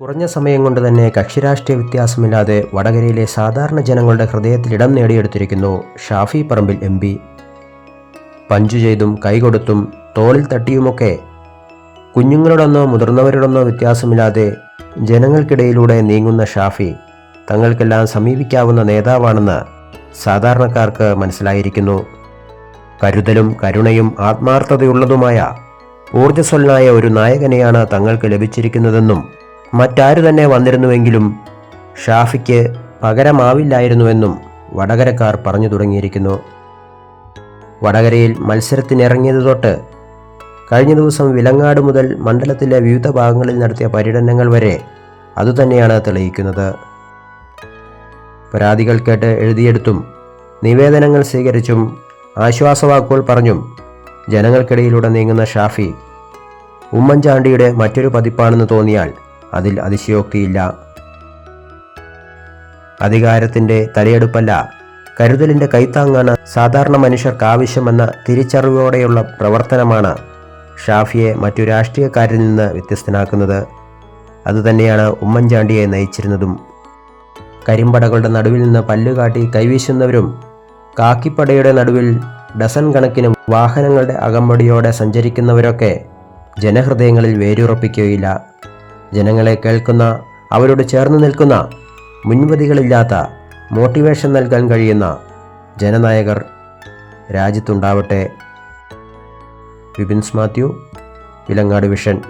കുറഞ്ഞ സമയം കൊണ്ട് തന്നെ കക്ഷിരാഷ്ട്രീയ വ്യത്യാസമില്ലാതെ വടകരയിലെ സാധാരണ ജനങ്ങളുടെ ഹൃദയത്തിൽ ഇടം നേടിയെടുത്തിരിക്കുന്നു Shafi Parambil M P. Punch ചെയ്തും കൈകൊടുത്തും തോളിൽ തട്ടിയുമൊക്കെ കുഞ്ഞുങ്ങളോടൊന്നോ മുതിർന്നവരോടൊന്നോ വ്യത്യാസമില്ലാതെ ജനങ്ങൾക്കിടയിലൂടെ നീങ്ങുന്ന ഷാഫി തങ്ങൾക്കെല്ലാം സമീപിക്കാവുന്ന നേതാവാണെന്ന് സാധാരണക്കാർക്ക് മനസ്സിലായിരിക്കുന്നു. കരുതലും കരുണയും ആത്മാർത്ഥതയുള്ളതുമായ ഊർജസ്വലനായ ഒരു നായകനെയാണ് തങ്ങൾക്ക് ലഭിച്ചിരിക്കുന്നതെന്നും മറ്റാരു തന്നെ വന്നിരുന്നുവെങ്കിലും ഷാഫിക്ക് പകരമാവില്ലായിരുന്നുവെന്നും വടകരക്കാർ പറഞ്ഞു തുടങ്ങിയിരിക്കുന്നു. വടകരയിൽ മത്സരത്തിനിറങ്ങിയത് തൊട്ട് കഴിഞ്ഞ ദിവസം വിലങ്ങാട് മുതൽ മണ്ഡലത്തിലെ വിവിധ ഭാഗങ്ങളിൽ നടത്തിയ പര്യടനങ്ങൾ വരെ അതുതന്നെയാണ് തെളിയിക്കുന്നത്. പരാതികൾ കേട്ട് എഴുതിയെടുത്തും നിവേദനങ്ങൾ സ്വീകരിച്ചും ആശ്വാസവാക്കുകൾ പറഞ്ഞും ജനങ്ങൾക്കിടയിലൂടെ നീങ്ങുന്ന ഷാഫി ഉമ്മൻചാണ്ടിയുടെ മറ്റൊരു പതിപ്പാണെന്ന് തോന്നിയാൽ അതിൽ അതിശയോക്തിയില്ല. അധികാരത്തിന്റെ തലയെടുപ്പല്ല. കരുതലിന്റെ കൈത്താങ്ങാണ് സാധാരണ മനുഷ്യർക്ക് ആവശ്യമെന്ന തിരിച്ചറിവോടെയുള്ള പ്രവർത്തനമാണ് ഷാഫിയെ മറ്റു രാഷ്ട്രീയക്കാരിൽ നിന്ന് വ്യത്യസ്തനാക്കുന്നത്. അതുതന്നെയാണ് ഉമ്മൻചാണ്ടിയെ നയിച്ചിരുന്നതും. കരിമ്പടകളുടെ നടുവിൽ നിന്ന് പല്ലുകാട്ടി കൈവീശുന്നവരും കാക്കിപ്പടയുടെ നടുവിൽ ഡസൻ കണക്കിന് വാഹനങ്ങളുടെ അകമ്പടിയോടെ സഞ്ചരിക്കുന്നവരൊക്കെ ജനഹൃദയങ്ങളിൽ വേരുറപ്പിക്കുകയില്ല. ജനങ്ങളെ കേൾക്കുന്ന അവരോട് ചേർന്ന് നിൽക്കുന്ന മുൻപതികളില്ലാത്ത മോട്ടിവേഷൻ നൽകാൻ കഴിയുന്ന ജനനായകർ രാജ്യത്തുണ്ടാവട്ടെ. വിപിൻസ് മാത്യു വിലങ്ങാട് വിഷൻ.